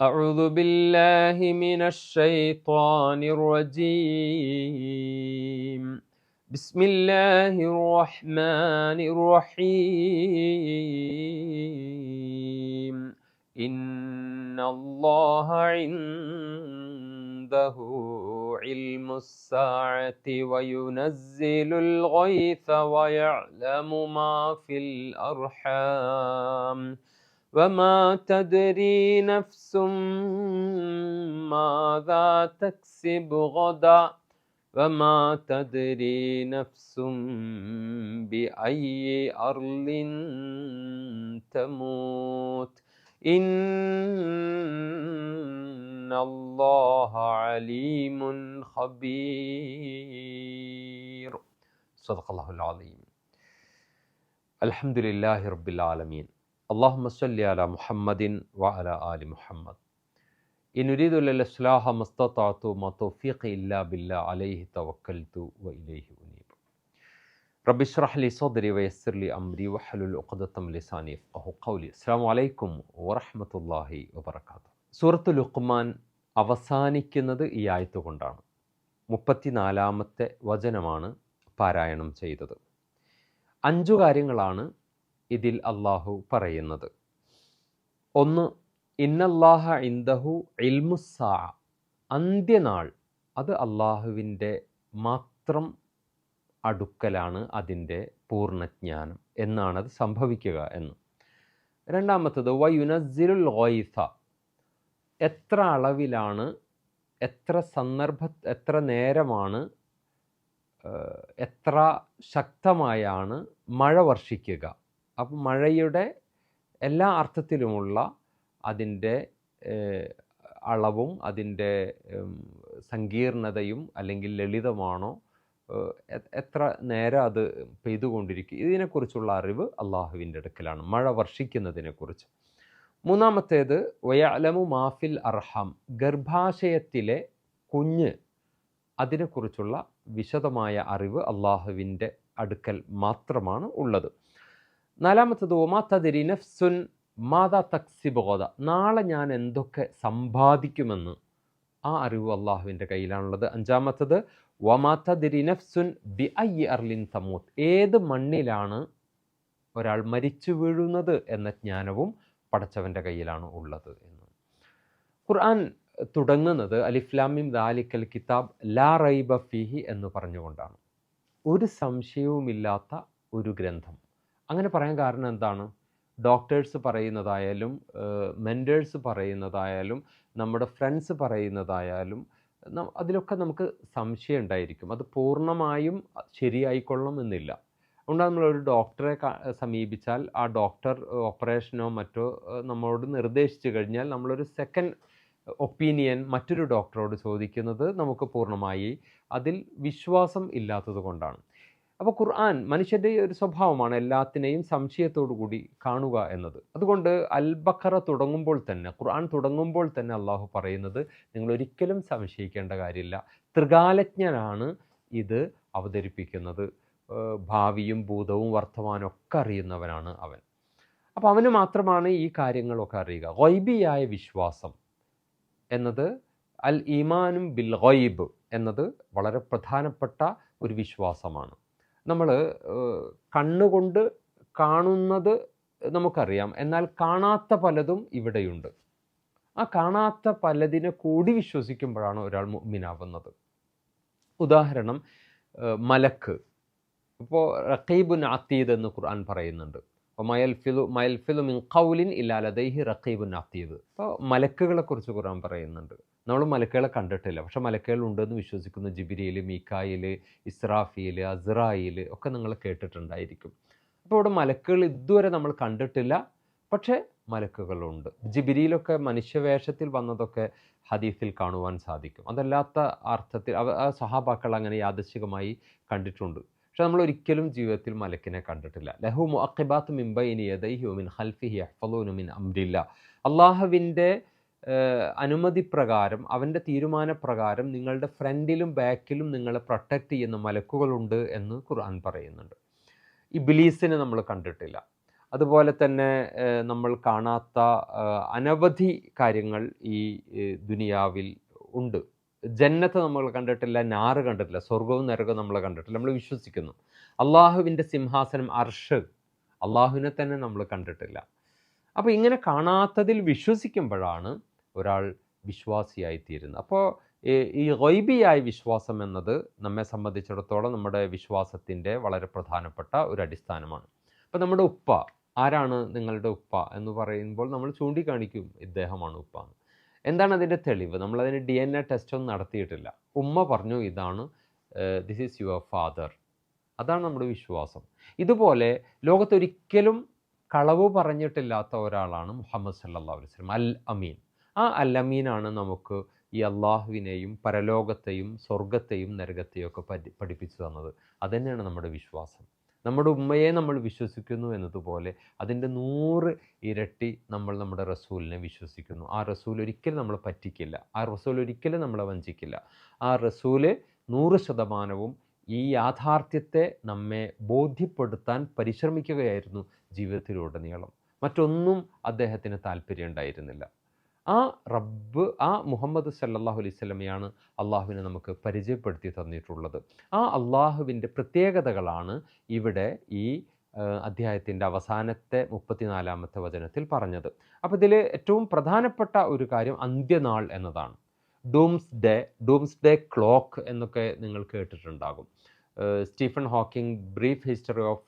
أعوذ بالله من الشيطان الرجيم. بسم الله الرحمن الرحيم. إن الله عنده علم الساعة وينزل الغيث ويعلم ما في الأرحام. وما تدري نفس ماذا تكسب غدا وما تدري نفس بأي أرض تموت إن الله عليم خبير. صدق الله العظيم. الحمد لله رب العالمين. അള്ളാഹു സല്ലി അല മുഹമ്മദിൻ വ അല توفيقي മുഹമ്മദ് بالله عليه توكلت ഇല്ലാ ബില്ല അലൈഹി തവക്കൽത്തു വ ഇലൈഹി ويسر റബിഷ്റഹ്ലി സോദരി വയസ്സിർലി عقدة വഹലുൽ ഉഖദത്തം ലിസാനി قولي السلام عليكم വലൈക്കും വറഹമത്തല്ലാഹി വബർക്കാത്തു സൂറത്തു ലുഖ്മാൻ അവസാനിക്കുന്നത് ഈ ആയത്ത് കൊണ്ടാണ്. മുപ്പത്തിനാലാമത്തെ വചനമാണ് പാരായണം ചെയ്തത്. അഞ്ചു കാര്യങ്ങളാണ് ഇതിൽ അള്ളാഹു പറയുന്നത്. ഒന്ന് ഇന്നല്ലാഹ ഇന്ദഹു ഇൽമുസാ അന്ത്യനാൾ അത് അള്ളാഹുവിന്റെ മാത്രം അടുക്കലാണ് അതിന്റെ പൂർണജ്ഞാനം എന്നാണത് സംഭവിക്കുക എന്ന്. രണ്ടാമത്തത് വയുനസിലുൽ ഓയിഫ എത്ര അളവിലാണ് എത്ര സന്ദർഭ എത്ര നേരമാണ് എത്ര ശക്തമായാണ് മഴ വർഷിക്കുക. അപ്പം മഴയുടെ എല്ലാ അർത്ഥത്തിലുമുള്ള അതിന്റെ അളവും അതിന്റെ സങ്കീർണതയും അല്ലെങ്കിൽ ലളിതമാണോ എത്ര നേരം അത് പെയ്തുകൊണ്ടിരിക്കും ഇതിനെക്കുറിച്ചുള്ള അറിവ് അള്ളാഹുവിന്റെ അടുക്കലാണ്. മഴ വർഷിക്കുന്നതിനെക്കുറിച്ച്. മൂന്നാമത്തേത് വയാലമു മാഫിൽ അർഹം ഗർഭാശയത്തിലെ കുഞ്ഞ് അതിനെക്കുറിച്ചുള്ള വിശദമായ അറിവ് അള്ളാഹുവിന്റെ അടുക്കൽ മാത്രമാണ് ഉള്ളത്. നാലാമത്തത് ഒമാ തതിരി നഫ്സുൻ മാതാ തക്സിബോധ നാളെ ഞാൻ എന്തൊക്കെ സമ്പാദിക്കുമെന്ന് ആ അറിവ് അള്ളാഹുവിന്റെ കയ്യിലാണുള്ളത്. അഞ്ചാമത്തത് വമാ തതിരി നഫ്സുൻ ബി ഐ അർലിൻ തമൂത്ത്. ഏത് മണ്ണിലാണ് ഒരാൾ മരിച്ചു വീഴുന്നത് എന്ന ജ്ഞാനവും പടച്ചവന്റെ കയ്യിലാണ് ഉള്ളത് എന്ന്. ഖുർആൻ തുടങ്ങുന്നത് അലിഫ്ലാമിം ദാലിക്കൽ കിതാബ് ലാ റൈബ ഫിഹി എന്ന് പറഞ്ഞുകൊണ്ടാണ്. ഒരു സംശയവുമില്ലാത്ത ഒരു ഗ്രന്ഥം. അങ്ങനെ പറയാൻ കാരണം എന്താണ്? ഡോക്ടേഴ്സ് പറയുന്നതായാലും മെന്റേഴ്സ് പറയുന്നതായാലും നമ്മുടെ ഫ്രണ്ട്സ് പറയുന്നതായാലും അതിലൊക്കെ നമുക്ക് സംശയം ഉണ്ടായിരിക്കും. അത് പൂർണമായും ശരിയായിക്കൊള്ളണം എന്നില്ല അതുകൊണ്ട് നമ്മളൊരു ഡോക്ടറെ സമീപിച്ചാൽ ആ ഡോക്ടർ ഓപ്പറേഷനോ മറ്റോ നമ്മളോട് നിർദ്ദേശിച്ചു കഴിഞ്ഞാൽ നമ്മളൊരു സെക്കൻഡ് ഒപ്പീനിയൻ മറ്റൊരു ഡോക്ടറോട് ചോദിക്കുന്നത് നമുക്ക് പൂർണമായി അതിൽ വിശ്വാസം ഇല്ലാത്തത് കൊണ്ടാണ്. അപ്പോൾ ഖുർആൻ മനുഷ്യന്റെ ഒരു സ്വഭാവമാണ് എല്ലാത്തിനെയും സംശയത്തോടു കൂടി കാണുക എന്നത്. അതുകൊണ്ട് അൽബക്കറ തുടങ്ങുമ്പോൾ തന്നെ ഖുർആൻ തുടങ്ങുമ്പോൾ തന്നെ അള്ളാഹു പറയുന്നത് നിങ്ങൾ ഒരിക്കലും സംശയിക്കേണ്ട കാര്യമില്ല. ത്രികാലജ്ഞനാണ് ഇത് അവതരിപ്പിക്കുന്നത്. ഭാവിയും ഭൂതവും വർത്തമാനവും ഒക്കെ അറിയുന്നവനാണ് അവൻ. അപ്പോൾ അവന് മാത്രമാണ് ഈ കാര്യങ്ങളൊക്കെ അറിയുക. ഗൈബിയായ വിശ്വാസം എന്നത് അൽ ഈമാനും ബിൽ ഗൈബ് എന്നത് വളരെ പ്രധാനപ്പെട്ട ഒരു വിശ്വാസമാണ്. നമ്മൾ കണ്ണുകൊണ്ട് കാണുന്നത് നമുക്കറിയാം. എന്നാൽ കാണാത്ത പലതും ഇവിടെയുണ്ട്. ആ കാണാത്ത പലതിനെ കൂടി വിശ്വസിക്കുമ്പോഴാണ് ഒരാൾ മുഅ്മിനാവുന്നത്. ഉദാഹരണം മലക്ക്. ഇപ്പോൾ റഖീബുൻ അത്തീദ് എന്ന് ഖുർആൻ പറയുന്നുണ്ട്. മയൽഫിലു മയൽഫിലു മിൻ ഖൗലിൻ ഇല്ലാലതൈഹി റഖീബുൻ അത്തീദ്. അപ്പോൾ മലക്കുകളെ കുറിച്ച് ഖുർആൻ പറയുന്നുണ്ട്. നമ്മൾ മലക്കുകളെ കണ്ടിട്ടില്ല. പക്ഷെ മലക്കുകൾ ഉണ്ടെന്ന് വിശ്വസിക്കുന്ന ജിബിരിയിൽ മീക്കായിൽ ഇസ്രാഫിയിൽ അസ്രായിൽ ഒക്കെ നിങ്ങൾ കേട്ടിട്ടുണ്ടായിരിക്കും. അപ്പോൾ ഇവിടെ മലക്കുകൾ ഇതുവരെ നമ്മൾ കണ്ടിട്ടില്ല. പക്ഷേ മലക്കുകളുണ്ട്. ജിബിരിയിലൊക്കെ മനുഷ്യവേഷത്തിൽ വന്നതൊക്കെ ഹദീസിൽ കാണുവാൻ സാധിക്കും. അതല്ലാത്ത അർത്ഥത്തിൽ സഹാബാക്കൾ അങ്ങനെ യാദശികമായി കണ്ടിട്ടുണ്ട്. പക്ഷെ നമ്മൾ ഒരിക്കലും ജീവിതത്തിൽ മലക്കിനെ കണ്ടിട്ടില്ല. ലഹു മുഅഖിബാത്ത് മിംബൈനി യദൈഹി മിൻ ഖൽഫിഹി യഹ്ഫളൂന മിൻ അംരില്ല. അള്ളാഹുവിന്റെ അനുമതി പ്രകാരം അവന്റെ തീരുമാനപ്രകാരം നിങ്ങളുടെ ഫ്രണ്ടിലും ബാക്കിലും നിങ്ങളെ പ്രൊട്ടക്റ്റ് ചെയ്യുന്ന മലക്കുകളുണ്ട് എന്ന് ഖുർആൻ പറയുന്നുണ്ട്. ഇബിലീസിനെ നമ്മൾ കണ്ടിട്ടില്ല. അതുപോലെ തന്നെ നമ്മൾ കാണാത്ത അനവധി കാര്യങ്ങൾ ഈ ദുനിയാവിൽ ഉണ്ട്. ജന്നത്ത് നമ്മൾ കണ്ടിട്ടില്ല നാറ് കണ്ടിട്ടില്ല സ്വർഗവും നരകവും നമ്മൾ കണ്ടിട്ടില്ല നമ്മൾ വിശ്വസിക്കുന്നു. അള്ളാഹുവിന്റെ സിംഹാസനം അർഷ് അള്ളാഹുവിനെ തന്നെ നമ്മൾ കണ്ടിട്ടില്ല. അപ്പോൾ ഇങ്ങനെ കാണാത്തതിൽ വിശ്വസിക്കുമ്പോഴാണ് ഒരാൾ വിശ്വാസിയായി തീരുന്നത് അപ്പോൾ ഈ റൈബിയായ വിശ്വാസം എന്നത് നമ്മെ സംബന്ധിച്ചിടത്തോളം നമ്മുടെ വിശ്വാസത്തിന്റെ വളരെ പ്രധാനപ്പെട്ട ഒരു അടിസ്ഥാനമാണ്. അപ്പോൾ നമ്മുടെ ഉപ്പ ആരാണ് നിങ്ങളുടെ ഉപ്പ എന്ന് പറയുമ്പോൾ നമ്മൾ ചൂണ്ടിക്കാണിക്കും ഇദ്ദേഹമാണ് ഉപ്പ. എന്താണ് അതിന്റെ തെളിവ്? നമ്മളതിന് ഡി എൻ എ ടെസ്റ്റ് ഒന്നും നടത്തിയിട്ടില്ല. ഉമ്മ പറഞ്ഞു ഇതാണ് ദിസ് ഈസ് യുവർ ഫാദർ അതാണ് നമ്മുടെ വിശ്വാസം. ഇതുപോലെ ലോകത്തൊരിക്കലും കളവ് പറഞ്ഞിട്ടില്ലാത്ത ഒരാളാണ് മുഹമ്മദ് സല്ലാ വസല്ലം അൽ അമീൻ. ആ അൽ അമീനാണ് നമുക്ക് ഈ അള്ളാഹുവിനെയും പരലോകത്തെയും സ്വർഗത്തെയും നരകത്തെയും ഒക്കെ പഠി പഠിപ്പിച്ചു തന്നത്. അതുതന്നെയാണ് നമ്മുടെ വിശ്വാസം. നമ്മുടെ ഉമ്മയെ നമ്മൾ വിശ്വസിക്കുന്നു എന്നതുപോലെ അതിന്റെ നൂറ് ഇരട്ടി നമ്മൾ നമ്മുടെ റസൂലിനെ വിശ്വസിക്കുന്നു. ആ റസൂൽ ഒരിക്കലും നമ്മളെ പറ്റിക്കില്ല. ആ റസൂൽ ഒരിക്കലും നമ്മളെ വഞ്ചിക്കില്ല. ആ റസൂൽ നൂറ് ശതമാനവും ഈ യാഥാർത്ഥ്യത്തെ നമ്മെ ബോധ്യപ്പെടുത്താൻ പരിശ്രമിക്കുകയായിരുന്നു ജീവിതത്തിലുടനീളം. മറ്റൊന്നും അദ്ദേഹത്തിന് താല്പര്യം ഉണ്ടായിരുന്നില്ല. ആ റബ്ബ് ആ മുഹമ്മദ് സല്ലാഹു അലൈഹി സ്വലമയാണ് അള്ളാഹുവിനെ നമുക്ക് പരിചയപ്പെടുത്തി തന്നിട്ടുള്ളത്. ആ അള്ളാഹുവിന്റെ പ്രത്യേകതകളാണ് ഇവിടെ ഈ അധ്യായത്തിന്റെ അവസാനത്തെ മുപ്പത്തിനാലാമത്തെ വചനത്തിൽ പറഞ്ഞത്. അപ്പോൾ ഇതിൽ ഏറ്റവും പ്രധാനപ്പെട്ട ഒരു കാര്യം അന്ത്യനാൾ എന്നതാണ്. Doomsday doomsday clock എന്നൊക്കെ നിങ്ങൾ കേട്ടിട്ടുണ്ടാകും. Stephen Hawking brief history of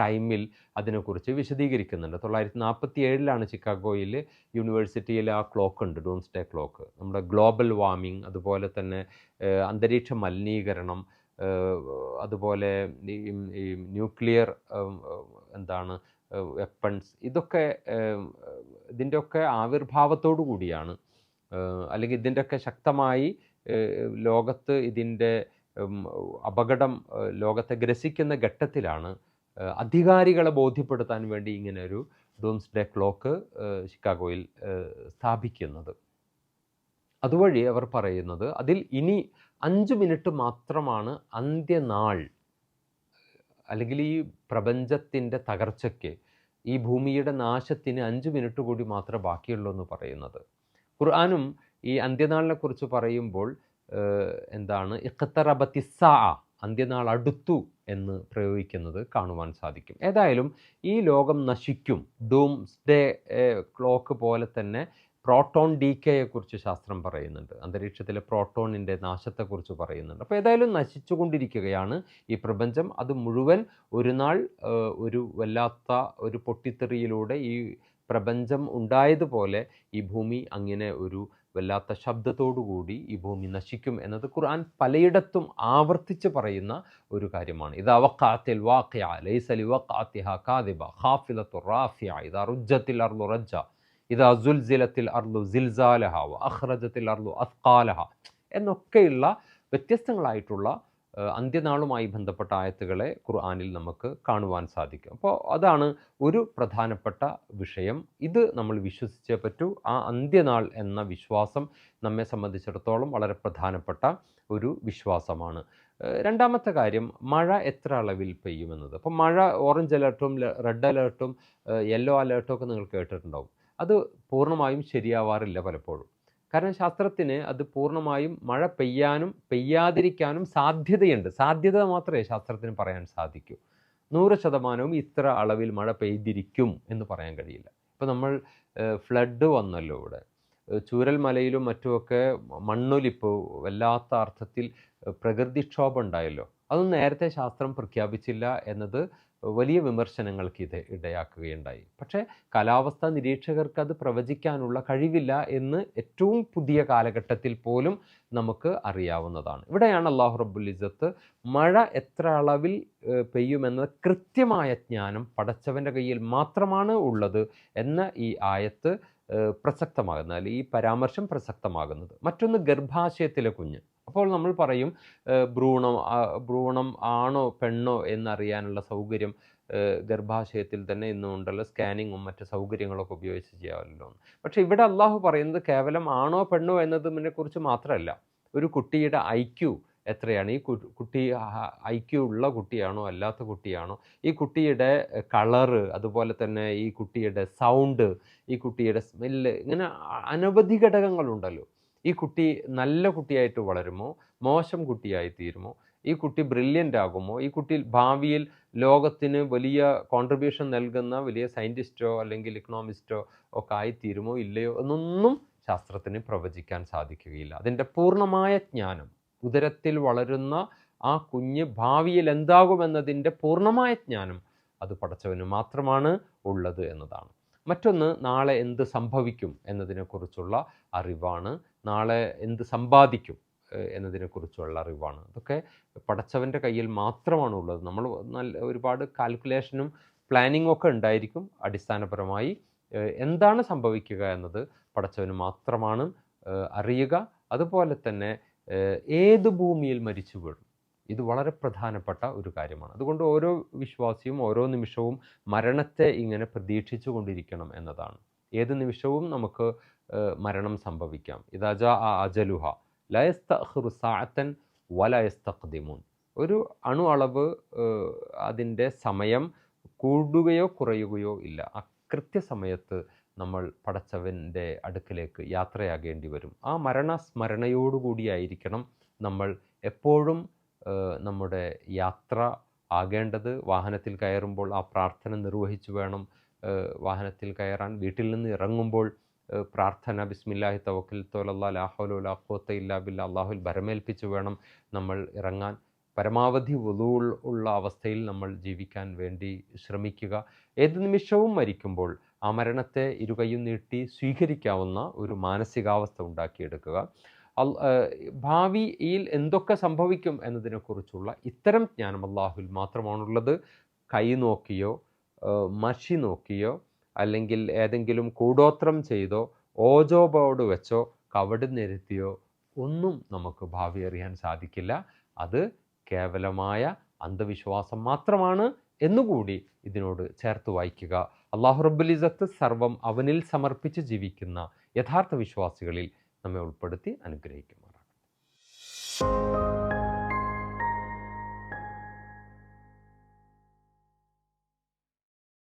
ടൈമിൽ അതിനെക്കുറിച്ച് വിശദീകരിക്കുന്നുണ്ട്. തൊള്ളായിരത്തി നാൽപ്പത്തി ഏഴിലാണ് ചിക്കാഗോയിൽ യൂണിവേഴ്സിറ്റിയിൽ ആ ക്ലോക്ക് ഉണ്ട്. ഡൂംസ് ഡേ ക്ലോക്ക് നമ്മുടെ ഗ്ലോബൽ വാമിംഗ് അതുപോലെ തന്നെ അന്തരീക്ഷ മലിനീകരണം അതുപോലെ ഈ ന്യൂക്ലിയർ എന്താണ് വെപ്പൺസ് ഇതൊക്കെ ഇതിന്റെയൊക്കെ ആവിർഭാവത്തോടു കൂടിയാണ്. അല്ലെങ്കിൽ ഇതിന്റെയൊക്കെ ശക്തമായി ലോകത്ത് ഇതിന്റെ അപകടം ലോകത്തെ ഗ്രസിക്കുന്ന ഘട്ടത്തിലാണ് അധികാരികളെ ബോധ്യപ്പെടുത്താൻ വേണ്ടി ഇങ്ങനെ ഒരു ഡോംസ് ഡേ ക്ലോക്ക് ഷിക്കാഗോയിൽ സ്ഥാപിക്കുന്നത്. അതുവഴി അവർ പറയുന്നത് അതിൽ ഇനി അഞ്ച് മിനിറ്റ് മാത്രമാണ് അന്ത്യനാൾ അല്ലെങ്കിൽ ഈ പ്രപഞ്ചത്തിന്റെ തകർച്ചയ്ക്ക് ഈ ഭൂമിയുടെ നാശത്തിന് അഞ്ച് മിനിറ്റ് കൂടി മാത്രമേ ബാക്കിയുള്ളൂ എന്ന് പറയുന്നത്. ഖുർആാനും ഈ അന്ത്യനാളിനെ കുറിച്ച് പറയുമ്പോൾ എന്താണ്? ഇഖത്തറബത്തിസാ അന്ത്യനാൾ അടുത്തു എന്ന് പ്രയോഗിക്കുന്നത് കാണുവാൻ സാധിക്കും. ഏതായാലും ഈ ലോകം നശിക്കും. ഡൂംസ് ഡേ ക്ലോക്ക് പോലെ തന്നെ പ്രോട്ടോൺ ഡി കെയെക്കുറിച്ച് ശാസ്ത്രം പറയുന്നുണ്ട്. അന്തരീക്ഷത്തിലെ പ്രോട്ടോണിന്റെ നാശത്തെക്കുറിച്ച് പറയുന്നുണ്ട്. അപ്പോൾ ഏതായാലും നശിച്ചുകൊണ്ടിരിക്കുകയാണ് ഈ പ്രപഞ്ചം. അത് മുഴുവൻ ഒരു നാൾ ഒരു വല്ലാത്ത ഒരു പൊട്ടിത്തെറിയിലൂടെ ഈ പ്രപഞ്ചം ഉണ്ടായതുപോലെ ഈ ഭൂമി അങ്ങനെ ഒരു വല്ലാത്ത ശബ്ദത്തോടുകൂടി ഈ ഭൂമി നശിക്കും എന്നത് ഖുർആൻ പലയിടത്തും ആവർത്തിച്ച് പറയുന്ന ഒരു കാര്യമാണ്. ഇത് അവക്കാത്തിൽ വാഖിയ ലൈസലി കാദിബ റാഫിയ ഇത് റുജ്ജത്തിൽ അർലു റജ്ജ സിൽസാലഹ വ അഖ്റജത്തിൽ അർലു അസ്കാലഹ എന്നൊക്കെയുള്ള വ്യത്യസ്തങ്ങളായിട്ടുള്ള അന്ത്യനാളുമായി ബന്ധപ്പെട്ട ആയത്തുകളെ ഖുർആാനിൽ നമുക്ക് കാണുവാൻ സാധിക്കും. അപ്പോൾ അതാണ് ഒരു പ്രധാനപ്പെട്ട വിഷയം. ഇത് നമ്മൾ വിശ്വസിച്ചേ പറ്റൂ. ആ അന്ത്യനാൾ എന്ന വിശ്വാസം നമ്മെ സംബന്ധിച്ചിടത്തോളം വളരെ പ്രധാനപ്പെട്ട ഒരു വിശ്വാസമാണ്. രണ്ടാമത്തെ കാര്യം മഴ എത്ര അളവിൽ പെയ്യുമെന്നത്? അപ്പോൾ മഴ ഓറഞ്ച് അലേർട്ടും റെഡ് അലേർട്ടും യെല്ലോ അലേർട്ടും ഒക്കെ നിങ്ങൾ കേട്ടിട്ടുണ്ടാവും. അത് പൂർണമായും ശരിയാവാറില്ല പലപ്പോഴും. കാരണം ശാസ്ത്രത്തിന് അത് പൂർണമായും മഴ പെയ്യാനും പെയ്യാതിരിക്കാനും സാധ്യതയുണ്ട്. സാധ്യത മാത്രമേ ശാസ്ത്രത്തിന് പറയാൻ സാധിക്കൂ. നൂറ് ശതമാനവും ഇത്ര അളവിൽ മഴ പെയ്തിരിക്കും എന്ന് പറയാൻ കഴിയില്ല. ഇപ്പോൾ നമ്മൾ ഫ്ലഡ് വന്നല്ലോ ഇവിടെ. ചൂരൽമലയിലും മറ്റുമൊക്കെ മണ്ണൊലിപ്പ് വല്ലാത്ത അർത്ഥത്തിൽ പ്രകൃതിക്ഷോഭം ഉണ്ടായല്ലോ. അതൊന്നും നേരത്തെ ശാസ്ത്രം പ്രഖ്യാപിച്ചില്ല എന്നത് വലിയ വിമർശനങ്ങൾക്ക് ഇത് ഇടയാക്കുകയുണ്ടായി. പക്ഷേ കാലാവസ്ഥാ നിരീക്ഷകർക്ക് അത് പ്രവചിക്കാനുള്ള കഴിവില്ല എന്ന് ഏറ്റവും പുതിയ കാലഘട്ടത്തിൽ പോലും നമുക്ക് അറിയാവുന്നതാണ്. ഇവിടെയാണ് അള്ളാഹു റബ്ബുൽ ഇസത്ത് മഴ എത്ര അളവിൽ പെയ്യുമെന്ന കൃത്യമായ ജ്ഞാനം പടച്ചവന്റെ കയ്യിൽ മാത്രമാണ് ഉള്ളത് എന്ന ഈ ആയത്ത് പ്രസക്തമാകുന്നത്. അല്ലെങ്കിൽ ഈ പരാമർശം പ്രസക്തമാകുന്നത്. മറ്റൊന്ന് ഗർഭാശയത്തിലെ കുഞ്ഞ്. അപ്പോൾ നമ്മൾ പറയും ഭ്രൂണം ഭ്രൂണം ആണോ പെണ്ണോ എന്നറിയാനുള്ള സൗകര്യം ഗർഭാശയത്തിൽ തന്നെ ഇന്നും ഉണ്ടല്ലോ സ്കാനിങ്ങും മറ്റ് സൗകര്യങ്ങളൊക്കെ ഉപയോഗിച്ച് ചെയ്യാമല്ലോ. പക്ഷേ ഇവിടെ അള്ളാഹു പറയുന്നത് കേവലം ആണോ പെണ്ണോ എന്നതിനെക്കുറിച്ച് മാത്രമല്ല. ഒരു കുട്ടിയുടെ ഐ ക്യു എത്രയാണ്? ഈ കുട്ടി ഐക്യു ഉള്ള കുട്ടിയാണോ അല്ലാത്ത കുട്ടിയാണോ? ഈ കുട്ടിയുടെ കളറ് അതുപോലെ തന്നെ ഈ കുട്ടിയുടെ സൗണ്ട് ഈ കുട്ടിയുടെ സ്മെല്ല് ഇങ്ങനെ അനവധി ഘടകങ്ങളുണ്ടല്ലോ. ഈ കുട്ടി നല്ല കുട്ടിയായിട്ട് വളരുമോ? മോശം കുട്ടിയായി തീരുമോ ഈ കുട്ടി ബ്രില്യന്റ് ആകുമോ ഈ കുട്ടി ഭാവിയിൽ ലോകത്തിന് വലിയ കോൺട്രിബ്യൂഷൻ നൽകുന്ന വലിയ സയന്റിസ്റ്റോ അല്ലെങ്കിൽ ഇക്കണോമിസ്റ്റോ ഒക്കെ ആയിത്തീരുമോ ഇല്ലയോ എന്നൊന്നും ശാസ്ത്രത്തിന് പ്രവചിക്കാൻ സാധിക്കുകയില്ല. അതിന്റെ പൂർണമായ ജ്ഞാനം ഉദരത്തിൽ വളരുന്ന ആ കുഞ്ഞ് ഭാവിയിൽ എന്താകുമെന്നതിന്റെ പൂർണമായ ജ്ഞാനം അത് പഠിച്ചവന് മാത്രമാണ് ഉള്ളത് എന്നതാണ്. മറ്റൊന്ന് നാളെ എന്ത് സംഭവിക്കും എന്നതിനെക്കുറിച്ചുള്ള അറിവാണ്. നാളെ എന്ത് സമ്പാദിക്കും എന്നതിനെക്കുറിച്ചുള്ള അറിവാണ്. അതൊക്കെ പടച്ചവന്റെ കയ്യിൽ മാത്രമാണ് ഉള്ളത്. നമ്മൾ നല്ല ഒരുപാട് കാൽക്കുലേഷനും പ്ലാനിങ്ങും ഒക്കെ ഉണ്ടായിരിക്കും അടിസ്ഥാനപരമായി. എന്താണ് സംഭവിക്കുക എന്നത് പടച്ചവന് മാത്രമാണ് അറിയുക. അതുപോലെ തന്നെ ഏത് ഭൂമിയിൽ മരിച്ചു വീഴും ഇത് വളരെ പ്രധാനപ്പെട്ട ഒരു കാര്യമാണ്. അതുകൊണ്ട് ഓരോ വിശ്വാസിയും ഓരോ നിമിഷവും മരണത്തെ ഇങ്ങനെ പ്രതീക്ഷിച്ചു കൊണ്ടിരിക്കണം എന്നതാണ്. ഏത് നിമിഷവും നമുക്ക് മരണം സംഭവിക്കാം. ഇതാജ ആ അജലുഹ ലയസ്തൻ സാഅത്തൻ വലയസ്തഖ്ദിമൂൻ ഒരു അണു അളവ് അതിന്റെ സമയം കൂടുകയോ കുറയുകയോ ഇല്ല. ആ കൃത്യസമയത്ത് നമ്മൾ പടച്ചവന്റെ അടുക്കിലേക്ക് യാത്രയാകേണ്ടി വരും. ആ മരണസ്മരണയോടുകൂടിയായിരിക്കണം നമ്മൾ എപ്പോഴും നമ്മുടെ യാത്ര ആകേണ്ടത് വാഹനത്തിൽ കയറുമ്പോൾ ആ പ്രാർത്ഥന നിർവഹിച്ചു വേണം വാഹനത്തിൽ കയറാൻ. വീട്ടിൽ നിന്ന് ഇറങ്ങുമ്പോൾ പ്രാർത്ഥന ബിസ്മില്ലാഹി തവക്കൽ തോലല്ലാ ലാഹോലോ ലാഹോത്ത ഇല്ലാ ബില്ല അള്ളാഹുൽ ഭരമേൽപ്പിച്ചു വേണം നമ്മൾ ഇറങ്ങാൻ. പരമാവധി വധു ഉള്ള അവസ്ഥയിൽ നമ്മൾ ജീവിക്കാൻ വേണ്ടി ശ്രമിക്കുക. ഏത് നിമിഷവും മരിക്കുമ്പോൾ ആ മരണത്തെ ഇരുകൈയും നീട്ടി സ്വീകരിക്കാവുന്ന ഒരു മാനസികാവസ്ഥ ഉണ്ടാക്കിയെടുക്കുക. ഭാവിയിൽ എന്തൊക്കെ സംഭവിക്കും എന്നതിനെക്കുറിച്ചുള്ള ഇത്തരം ജ്ഞാനം അള്ളാഹുവിൽ മാത്രമാണുള്ളത്. കൈ നോക്കിയോ മഷി നോക്കിയോ അല്ലെങ്കിൽ ഏതെങ്കിലും കൂടോത്രം ചെയ്തോ ഓജോ ബോർഡ് വെച്ചോ കവട് നിരത്തിയോ ഒന്നും നമുക്ക് ഭാവി അറിയാൻ സാധിക്കില്ല. അത് കേവലമായ അന്ധവിശ്വാസം മാത്രമാണ് എന്നുകൂടി ഇതിനോട് ചേർത്ത് വായിക്കുക. അള്ളാഹു റബ്ബുലിസത്ത് സർവം അവനിൽ സമർപ്പിച്ച് ജീവിക്കുന്ന യഥാർത്ഥ വിശ്വാസികളിൽ നമ്മെ ഉൾപ്പെടുത്തി അനുഗ്രഹിക്കുമാറാണ്